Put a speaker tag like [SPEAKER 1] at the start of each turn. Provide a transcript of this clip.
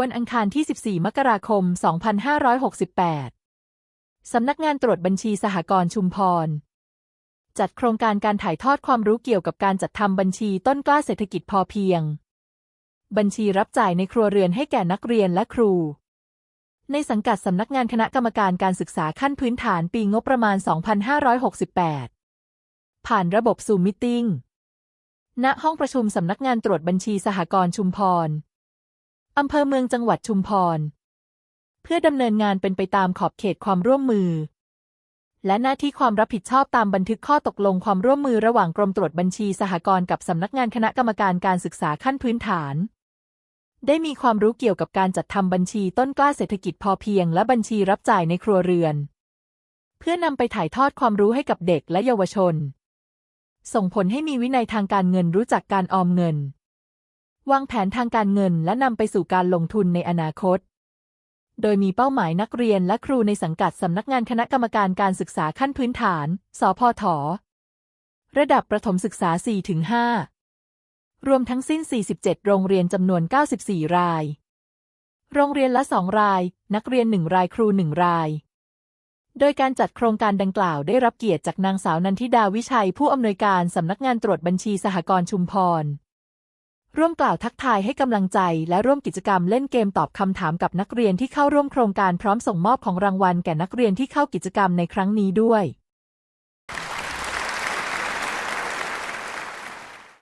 [SPEAKER 1] วันอังคารที่ 14 มกราคม 2568 สำนักงานตรวจบัญชีสหกรณ์ชุมพร จัดโครงการการถ่ายทอดความรู้เกี่ยวกับการจัดทำบัญชีต้นกล้าเศรษฐกิจพอเพียง บัญชีรับจ่ายในครัวเรือนให้แก่นักเรียนและครู ในสังกัดสำนักงานคณะกรรมการการศึกษาขั้นพื้นฐานปีงบประมาณ 2568 ผ่านระบบซูมมิติ้งณห้องประชุมสำนักงานตรวจบัญชีสหกรณ์ชุมพร อำเภอเมืองจังหวัดชุมพร เพื่อดำเนินงานเป็นไปตามขอบเขตความร่วมมือ และหน้าที่ความรับผิดชอบตามบันทึกข้อตกลงความร่วมมือระหว่างกรมตรวจบัญชีสหกรณ์กับสำนักงานคณะกรรมการการศึกษาขั้นพื้นฐาน ได้มีความรู้เกี่ยวกับการจัดทำบัญชีต้นกล้าเศรษฐกิจพอเพียง และบัญชีรับจ่ายในครัวเรือน เพื่อนำไปถ่ายทอดความรู้ให้กับเด็กและเยาวชน ส่งผลให้มีวินัยทางการเงินรู้จักการออมเงิน วางแผนทางการเงินและนำไปสู่การลงทุนในอนาคต โดยมีเป้าหมายนักเรียนและครูในสังกัดสำนักงานคณะกรรมการการศึกษาขั้นพื้นฐาน สพท ระดับประถมศึกษา 4-5 รวมทั้งสิ้น 47 โรงเรียนจำนวน 94 ราย โรงเรียนละ 2 ราย นักเรียน 1 ราย ครู 1 รายโดยการจัดโครงการดังกล่าวได้รับเกียรติจากนางสาวนันทิดาวิชัยผู้อำนวยการสำนักงานตรวจบัญชีสหกรณ์ชุมพร ร่วมกล่าวทักทายให้กำลังใจ และร่วมกิจกรรมเล่นเกมตอบคำถามกับนักเรียนที่เข้าร่วมโครงการพร้อมส่งมอบของรางวัลแก่นักเรียนที่เข้ากิจกรรมในครั้งนี้ด้วย